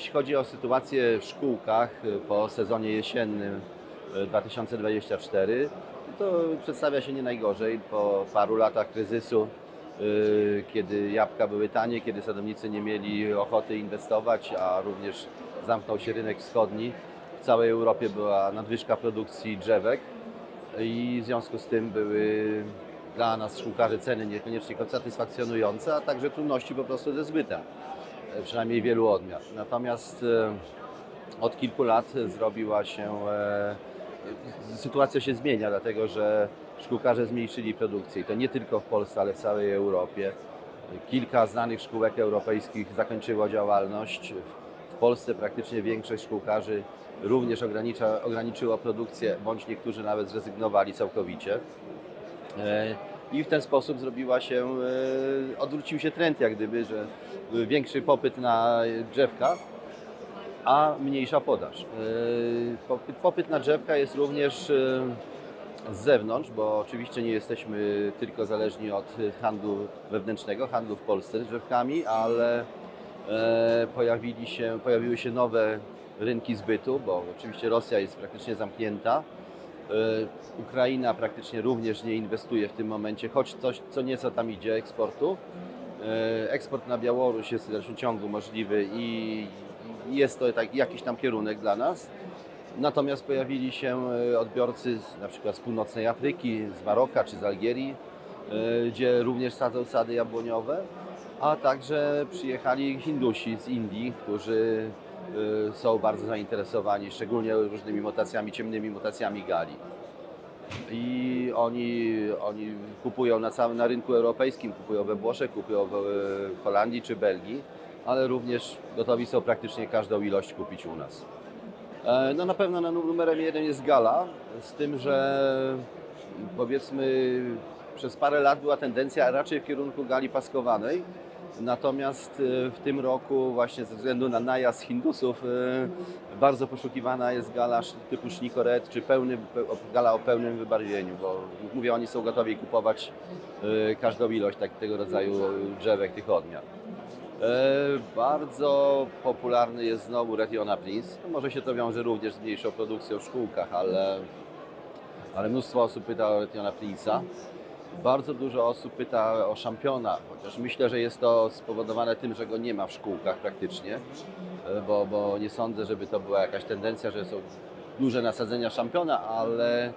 jeśli chodzi o sytuację w szkółkach y, po sezonie jesiennym y, 2024, to przedstawia się nie najgorzej po paru latach kryzysu, y, kiedy jabłka były tanie, kiedy sadownicy nie mieli ochoty inwestować, a również zamknął się rynek wschodni. W całej Europie była nadwyżka produkcji drzewek i w związku z tym były dla nas szkółkarzy ceny niekoniecznie satysfakcjonujące, a także trudności po prostu ze zbytem, przynajmniej wielu odmian. Natomiast e, od kilku lat zrobiła się, e, sytuacja się zmienia, dlatego że szkółkarze zmniejszyli produkcję i to nie tylko w Polsce, ale w całej Europie. Kilka znanych szkółek europejskich zakończyło działalność. W Polsce praktycznie większość szkółkarzy również ogranicza, ograniczyło produkcję, bądź niektórzy nawet zrezygnowali całkowicie. I w ten sposób zrobiła się, e, odwrócił się trend jak gdyby, że większy popyt na drzewka, a mniejsza podaż. E, popyt- na drzewka jest również e, z zewnątrz, bo oczywiście nie jesteśmy tylko zależni od handlu wewnętrznego, handlu w Polsce z drzewkami, ale pojawili się, pojawiły się nowe rynki zbytu, bo oczywiście Rosja jest praktycznie zamknięta. E, Ukraina praktycznie również nie inwestuje w tym momencie, choć coś, co nieco tam idzie eksportu. E, Eksport na Białoruś jest w dalszym ciągu możliwy i jest to tak, jakiś tam kierunek dla nas. Natomiast pojawili się e, odbiorcy na przykład z północnej Afryki, z Maroka czy z Algierii, gdzie również sadzą sady jabłoniowe, a także przyjechali Hindusi z Indii, którzy są bardzo zainteresowani, szczególnie różnymi mutacjami, ciemnymi mutacjami gali. I oni, oni kupują na całym na rynku europejskim, kupują we Włoszech, kupują w, Holandii czy Belgii, ale również gotowi są praktycznie każdą ilość kupić u nas. E, No na pewno numerem jeden jest gala, z tym, że powiedzmy przez parę lat była tendencja raczej w kierunku gali paskowanej. Natomiast e, w tym roku właśnie ze względu na najazd Hindusów e, bardzo poszukiwana jest gala typu Shnikoret czy pełny, pe- gala o pełnym wybarwieniu, bo mówię, oni są gotowi kupować e, każdą ilość tak, tego rodzaju drzewek, tych odmian. E, Bardzo popularny jest znowu Retiona Prince. No może się to wiąże również z mniejszą produkcją w szkółkach, ale, ale mnóstwo osób pyta o Retiona Prince'a. Bardzo dużo osób pyta o szampiona, chociaż myślę, że jest to spowodowane tym, że go nie ma w szkółkach praktycznie, e, bo, bo nie sądzę, żeby to była jakaś tendencja, że są duże nasadzenia szampiona, ale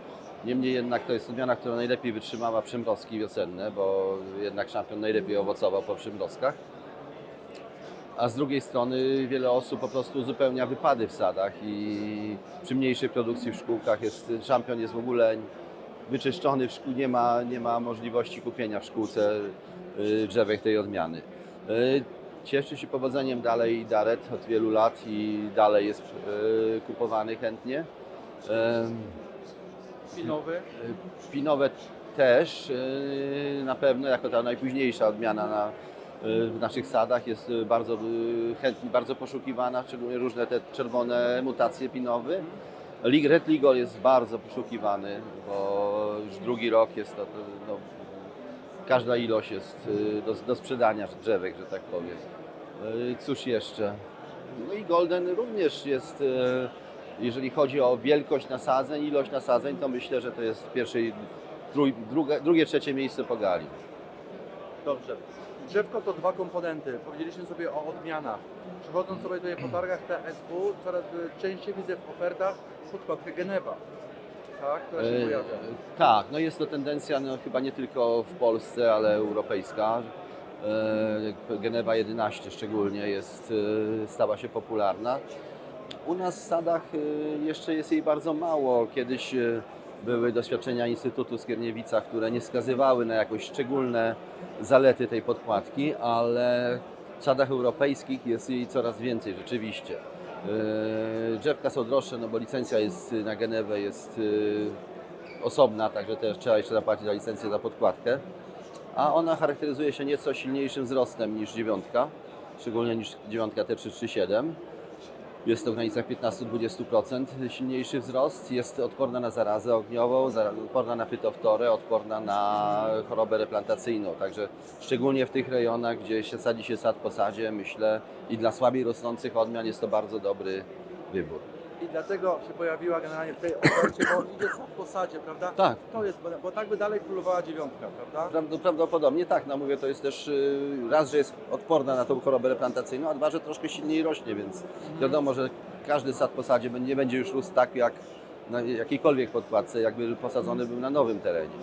niemniej jednak to jest odmiana, która najlepiej wytrzymała przymrozki wiosenne, bo jednak szampion najlepiej owocował po przymrozkach. A z drugiej strony wiele osób po prostu uzupełnia wypady w sadach i przy mniejszej produkcji w szkółkach jest, szampion jest w ogóle wyczyszczony, w szkół, nie, ma, nie ma możliwości kupienia w szkółce y, drzewek tej odmiany. Y, Cieszy się powodzeniem dalej Daret od wielu lat i dalej jest y, kupowany chętnie. Em, Pinowy. Pinowe też na pewno jako ta najpóźniejsza odmiana na, w naszych sadach jest bardzo chętnie, bardzo poszukiwana, szczególnie różne te czerwone mutacje pinowy. Red Ligol jest bardzo poszukiwany, bo już drugi rok jest to, no, każda ilość jest yy, do, do sprzedania drzewek, że tak powiem. Yy, Cóż jeszcze? No i Golden również jest, e, jeżeli chodzi o wielkość nasadzeń, ilość nasadzeń, to myślę, że to jest pierwszej, drugie, drugie, trzecie miejsce po gali. Dobrze. Drzewko to dwa komponenty. Powiedzieliśmy sobie o odmianach. Przechodząc sobie tutaj po targach TSW, coraz y, częściej widzę w ofertach podkładkę Genewa. Tak, która się E, pojawia. Tak, no jest to tendencja no, chyba nie tylko w Polsce, ale europejska. E, Genewa 11 szczególnie jest, stała się popularna. U nas w sadach jeszcze jest jej bardzo mało. Kiedyś były doświadczenia Instytutu Skierniewica, które nie wskazywały na jakieś szczególne zalety tej podkładki, ale w sadach europejskich jest jej coraz więcej rzeczywiście. E, Drzewka są droższe, no bo licencja jest na Genewę jest e, osobna, także też trzeba jeszcze zapłacić za licencję za podkładkę. A ona charakteryzuje się nieco silniejszym wzrostem niż dziewiątka, szczególnie niż dziewiątka T337. Jest to w granicach 15-20% silniejszy wzrost. Jest odporna na zarazę ogniową, odporna na fytoftorę, odporna na chorobę replantacyjną. Także szczególnie w tych rejonach, gdzie się sadzi się sad po sadzie, myślę, i dla słabiej rosnących odmian jest to bardzo dobry wybór. I dlatego się pojawiła generalnie w tej ofercie, bo idzie po sadzie, prawda? Tak. To jest, bo, tak by dalej królowała dziewiątka, prawda? Prawd- Prawdopodobnie tak, no mówię, to jest też y, raz, że jest odporna na tą chorobę replantacyjną, a dwa, że troszkę silniej rośnie, więc wiadomo, że każdy sad po sadzie nie będzie już rósł tak jak na jakiejkolwiek podkładce, jakby posadzony był na nowym terenie.